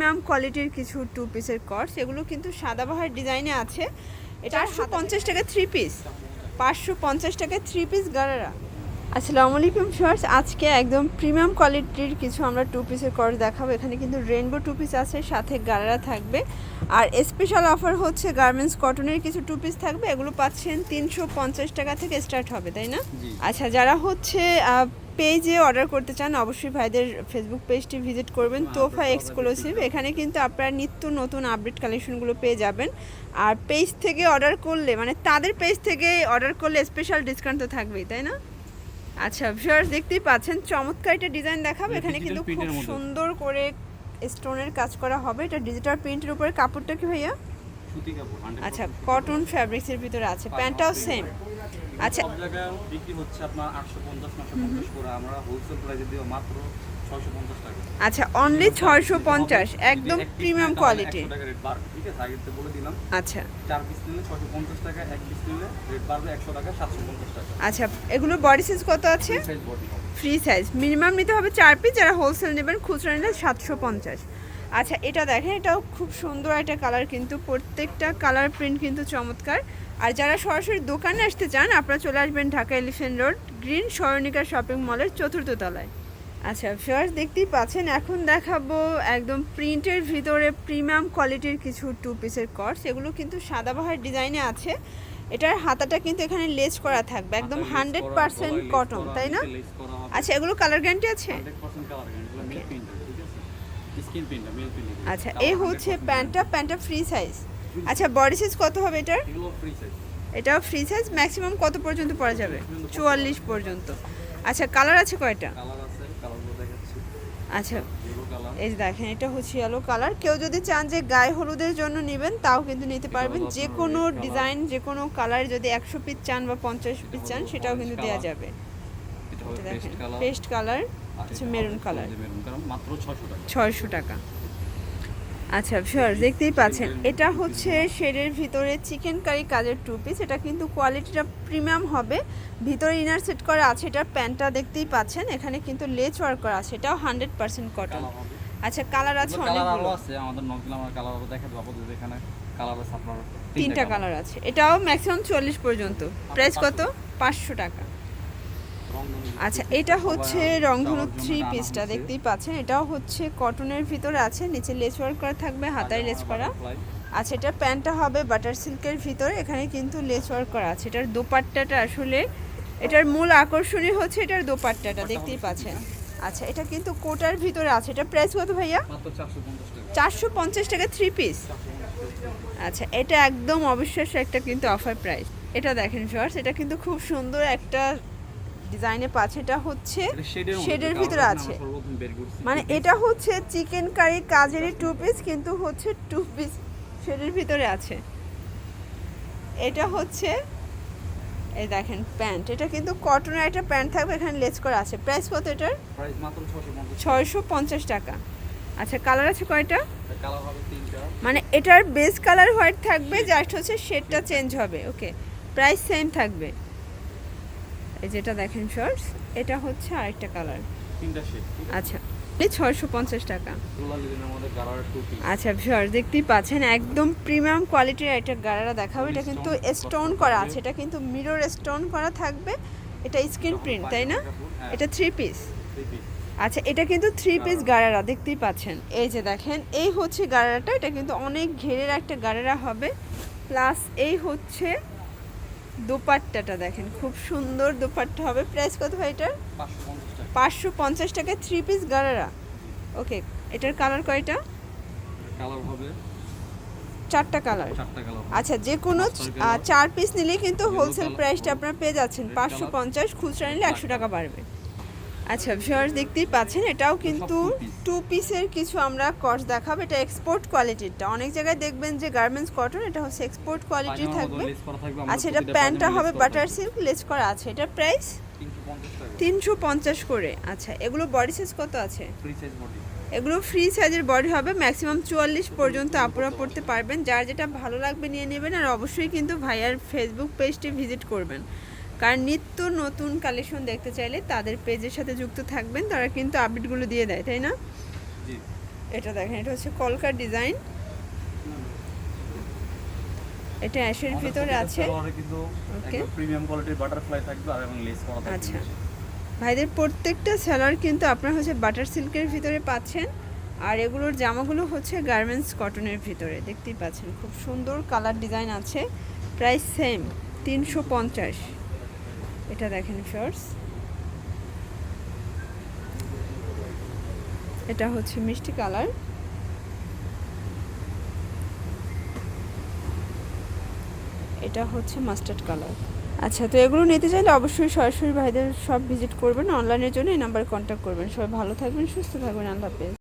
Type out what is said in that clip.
Premium কোয়ালিটির কিছু two পিসের কর্স এগুলো কিন্তু সাদাবাহার ডিজাইনে আছে। এটা আটশো পঞ্চাশ টাকা থ্রি পিস পাঁচশো পঞ্চাশ টাকা থ্রি পিস গারারা। আসসালামু আলাইকুম শর্টস আজকে একদম প্রিমিয়াম কোয়ালিটির কিছু আমরা টু পিসের কর্স দেখাবো। এখানে কিন্তু রেনবো টু পিস আছে সাথে গারারা থাকবে। আর স্পেশাল অফার হচ্ছে গার্মেন্টস কটনের কিছু টু পিস থাকবে। এগুলো পাচ্ছেন তিনশো পঞ্চাশ টাকা থেকে স্টার্ট হবে তাই না? আচ্ছা যারা হচ্ছে পেজে অর্ডার করতে চান অবশ্যই ভাইদের ফেসবুক পেজটি ভিজিট করবেন। তোফা এক্সক্লুসিভ এখানে কিন্তু আপনারা নিত্য নতুন আপডেট কালেকশনগুলো পেয়ে যাবেন। আর পেজ থেকে অর্ডার করলে মানে তাদের পেজ থেকে অর্ডার করলে স্পেশাল ডিসকাউন্ট তো থাকবেই তাই না? আচ্ছা ভিউয়ার্স দেখতেই পাচ্ছেন চমৎকার একটা ডিজাইন দেখাবো। এখানে কিন্তু খুব। সুন্দর করে স্টোনের কাজ করা হবে। এটা ডিজিটাল প্রিন্টের উপরে কাপড়টা কি ভাইয়া? সুতি কাপড় আচ্ছা কটন ফ্যাব্রিক্সের ভিতরে আছে। প্যান্টটাও সেম আচ্ছা। সব জায়গায় বিক্রি হচ্ছে আপনার 850 950 করে। আমরা হোলসেল প্রাইসে দিও মাত্র 650 টাকা। আচ্ছা অনলি ছয়শো পঞ্চাশ একদম প্রিমিয়াম কোয়ালিটি 100 টাকা রেট বাড়বে। ঠিক আছে আগে তো বলে দিলাম। আচ্ছা। চার পিস নিলে 650 টাকা এক পিস নিলে রেট বাড়বে 100 টাকা 750 টাকা। আচ্ছা এগুলো বডি সাইজ কত আছে? ফ্রি সাইজ মিনিমাম নিতে হবে চার পিস যারা হোলসেল নেবেন খুচরা নিলে সাতশো পঞ্চাশ। আচ্ছা এটা দেখেন এটাও খুব সুন্দর একটা কালার কিন্তু প্রত্যেকটা কালার প্রিন্ট কিন্তু চমৎকার। আর যারা সরাসরি দোকানে আসতে চান আপনারা চলে আসবেন Dhaka elephant road green Swarnika shopping মলের চতুর্থ তলায়। আচ্ছা ফিয়ার্স দেখতেই পাচ্ছেন এখন দেখাবো একদম প্রিন্টের ভিতরে প্রিমিয়াম কোয়ালিটির কিছু টু পিসের কর্স এগুলো কিন্তু সাদাবাহার ডিজাইনে আছে। এটার হাতাটা কিন্তু এখানে লেস করা থাকবে একদম হান্ড্রেড পার্সেন্ট কটন তাই না। আচ্ছা এগুলো কালার গ্যারান্টি আছে? স্কিন প্রিন্ট মেল প্রিন্ট আচ্ছা এই হচ্ছে প্যান্টটা প্যান্টটা ফ্রি সাইজ। আচ্ছা বডি সাইজ কত হবে এটার? Free size. এটাও ফ্রি সাইজ। ম্যাক্সিমাম কত পর্যন্ত পরা যাবে? চুয়াল্লিশ পর্যন্ত। আচ্ছা কালার আছে কয়টা? আচ্ছা এই দেখেন এটা হচ্ছে ইয়েলো কালার কেউ যদি চান যে গায়ে হলুদের জন্য নেবেন তাও কিন্তু নিতে পারবেন। যে কোনো ডিজাইন যে কোনো কালার যদি একশো পিস চান বা পঞ্চাশ পিস চান সেটাও কিন্তু দেওয়া যাবে। দেখেন পেস্ট কালার আচ্ছা মেরুন কালার। মেরুন কালার মাত্র 600 টাকা। ছয়শো টাকা। আচ্ছা শিওর দেখতেই পাচ্ছেন এটা হচ্ছে শেডের ভিতরে চিকেন কারি কাজের টু পিস এটা কিন্তু কোয়ালিটিটা প্রিমিয়াম হবে। ভিতরে ইনার সেট করা আছে এটার প্যান্টটা দেখতেই পাচ্ছেন এখানে কিন্তু লেচ ওয়ার্ক করা আছে এটাও হান্ড্রেড পার্সেন্ট কটন আচ্ছা কালার আছে অনেকগুলো। আছে আমাদের নকল আমার কালার দেখা যে এখানে কালার আছে আপনার তিনটা কালার আছে এটাও ম্যাক্সিমাম চল্লিশ পর্যন্ত। প্রাইস কত? পাঁচশো টাকা। আচ্ছা এটা হচ্ছে রংধনু থ্রি পিসটা দেখতেই পাচ্ছেন। এটাও হচ্ছে কটনের ভিতরে আছে, নিচে লেস ওয়ার্ক করা থাকবে, হাতায় লেস করা। আচ্ছা এটা প্যান্টটা হবে বাটার সিল্কের ভিতরে, এখানে কিন্তু লেস ওয়ার্ক করা আছে। এটার দোপাট্টাটা আসলে, এটার মূল আকর্ষণই হচ্ছে এটার দোপাট্টাটা, দেখতেই পাচ্ছেন। আচ্ছা এটা কিন্তু কোটার ভিতরে আছে। এটা প্রাইস কত ভাইয়া? মাত্র 450 টাকা চারশো পঞ্চাশ টাকা থ্রি পিস আচ্ছা এটা একদম অবিশ্বাস্য একটা কিন্তু অফার প্রাইস এটা দেখেন শর্টস এটা কিন্তু খুব সুন্দর একটা ডিজাইনে পাচ্ছে এটা হচ্ছে শেডের ভিতরে আছে। মানে এটা হচ্ছে চিকেন কারি কাজেরই টু পিস কিন্তু হচ্ছে টু পিস শেডের ভিতরে আছে। এটা হচ্ছে এই দেখেন প্যান্ট এটা কিন্তু কটনের একটা প্যান্ট থাকবে এখানে লেস করা আছে। প্রাইস কত এটার? প্রাইস মাত্র 650 ছয়শো পঞ্চাশ টাকা। আচ্ছা কালার আছে কয়টা? মানে এটার বেস কালার হোয়াইট থাকবে জাস্ট হচ্ছে শেডটা চেঞ্জ হবে ওকে প্রাইস সেম থাকবে। এই যেটা দেখেন শর্টস এটা হচ্ছে আরেকটা কালার আচ্ছা এই ছয়শো পঞ্চাশ টাকা। আচ্ছা ভিউয়ার দেখতেই পাচ্ছেন একদম প্রিমিয়াম কোয়ালিটির একটা গাড়ারা দেখাবো। এটা কিন্তু স্টোন করা আছে এটা কিন্তু মিরর স্টোন করা থাকবে। এটা স্ক্রিন প্রিন্ট তাই না? এটা থ্রি পিস আচ্ছা এটা কিন্তু থ্রি পিস গাড়ারা দেখতেই পাচ্ছেন। এই যে দেখেন এই হচ্ছে গাড়ারাটা এটা কিন্তু অনেক ঘেরের একটা গাড়ারা হবে। প্লাস এই হচ্ছে দোপাট্টাটা দেখেন খুব সুন্দর দোপাট্টা হবে। প্রাইস কত ভাই এটার? পাঁচশো পঞ্চাশ টাকায় থ্রি পিস গারারা। ওকে এটার কালার কয়টা? কালার হবে চারটা কালার আচ্ছা যে কোনো চার পিস নিলে কিন্তু হোলসেল প্রাইসটা আপনারা পেয়ে যাচ্ছেন পাঁচশো পঞ্চাশ খুচরা নিলে একশো টাকা বাড়বে। আচ্ছা ভিউয়ার্স দেখতেই পাচ্ছেন এটাও কিন্তু টু পিসের কিছু আমরা কস্ট দেখাবো। এটা এক্সপোর্ট কোয়ালিটিরটা অনেক জায়গায় দেখবেন যে গার্মেন্টস কটন এটা হচ্ছে এক্সপোর্ট কোয়ালিটি থাকবে। আচ্ছা এটা প্যান্টটা হবে বাটার সিল্ক লেস করা আছে। এটা প্রাইস 350 তিনশো পঞ্চাশ করে। আচ্ছা এগুলো বডি সাইজ কত আছে? ফ্রি সাইজ বডি এগুলো ফ্রি সাইজের বডি হবে ম্যাক্সিমাম চুয়াল্লিশ পর্যন্ত আপনারা পড়তে পারবেন। যার যেটা ভালো লাগবে নিয়ে নেবেন আর অবশ্যই কিন্তু ভাইয়ার ফেসবুক পেজটি ভিজিট করবেন। কারণ নিত্য নতুন কালেকশন দেখতে চাইলে তাদের পেজের সাথে যুক্ত থাকবেন তারা কিন্তু আপডেটগুলো দিয়ে দেয় তাই না? এটা দেখেন এটা হচ্ছে কলকার ডিজাইন এটা অ্যাশের ভিতরে আছে। ওকে। প্রিমিয়াম কোয়ালিটির বাটারফ্লাই থাকবে আর এবং লেস করা থাকবে আচ্ছা। ভাইদের প্রত্যেকটা সেলার কিন্তু আপনার হচ্ছে বাটার সিল্কের ভিতরে পাচ্ছেন। আর এগুলোর জামাগুলো হচ্ছে গার্মেন্টস কটনের ভিতরে দেখতেই পাচ্ছেন। খুব সুন্দর কালার ডিজাইন আছে। প্রাইস সেম তিনশো পঞ্চাশ। এটা দেখেন শর্টস এটা হচ্ছে মিষ্টি কালার। এটা হচ্ছে মাস্টার্ড কালার আচ্ছা তো এগুলো নিতে চাইলে অবশ্যই সরাসরি ভাইদের সব ভিজিট করবেন। অনলাইনের জন্য এই নাম্বারে কন্ট্যাক্ট করবেন। সবাই ভালো থাকবেন, সুস্থ থাকবেন। আল্লাহ হাফেজ।